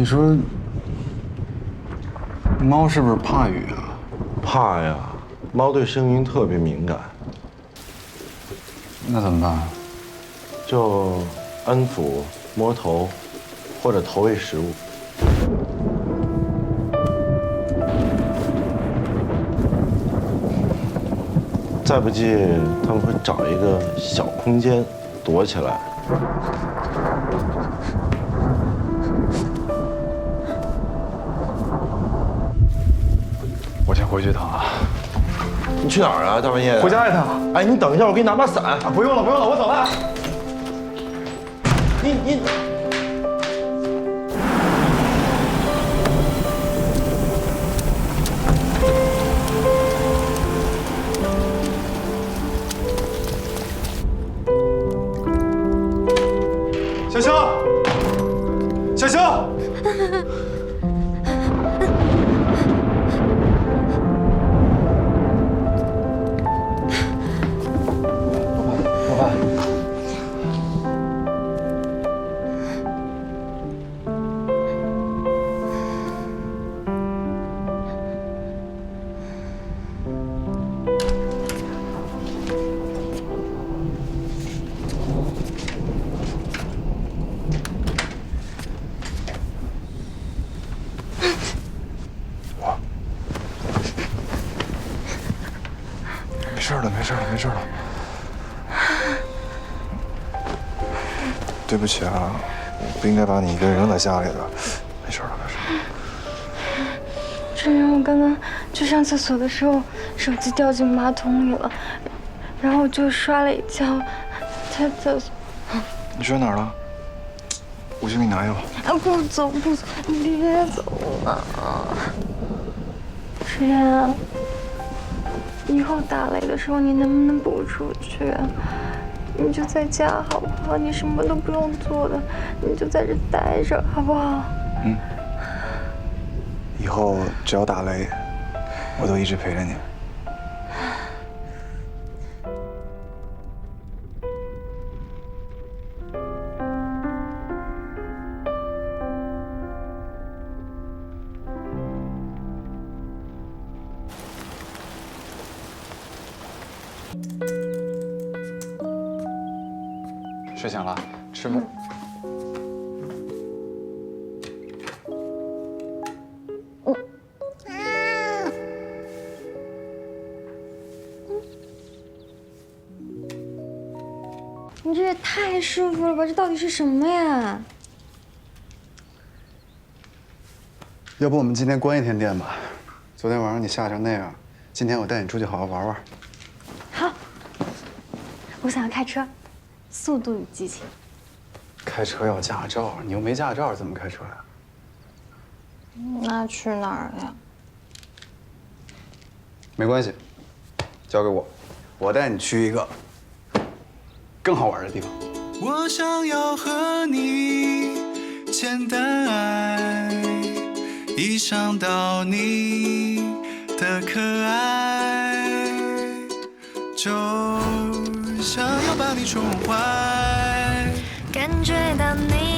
你说，猫是不是怕雨啊？怕呀，猫对声音特别敏感，那怎么办？就安抚、摸头，或者投喂食物。再不济，他们会找一个小空间躲起来。我先回去一趟啊。你去哪儿啊？大半夜的。回家一趟。哎，你等一下，我给你拿把伞。啊，不用了，不用了，我走了。你你。没事了，没事了，没事了。对不起啊，我不应该把你一个人扔在家里的。没事了，没事了。陈然，我刚刚去上厕所的时候，手机掉进马桶里了，然后我就摔了一跤，在厕所。你摔哪儿了？我去给你拿药。啊，不走不走，你别走了。陈然，以后打雷的时候你能不能不出去？你就在家好不好？你什么都不用做的，你就在这待着好不好？以后只要打雷，我都一直陪着你。睡醒了，吃饭。你这也太舒服了吧？这到底是什么呀？要不我们今天关一天店吧？昨天晚上你吓成那样，今天我带你出去好好玩玩。好，我想要开车，《速度与激情》。开车要驾照，你又没驾照，怎么开车呀？那去哪儿呀？没关系，交给我，我带你去一个更好玩的地方。我想要和你简单爱，一想到你的可爱，就想要把你宠坏。感觉到你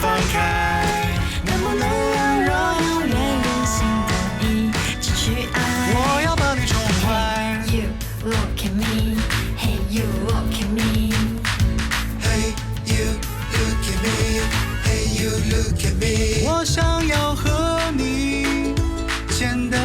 放开，能不能让我永远任性的一直去爱？我要把你宠坏。You look at me, hey you look at me. Hey you, look at me. Hey you, look at me. 我想要和你简单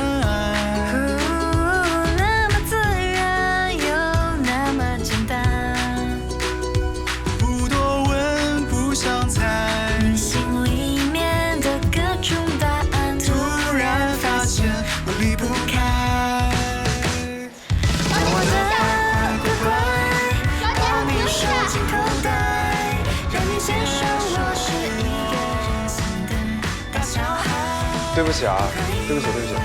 对不起啊，对不起，对不起，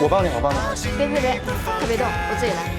我帮你，好帮你。别别别，快别动，我自己来。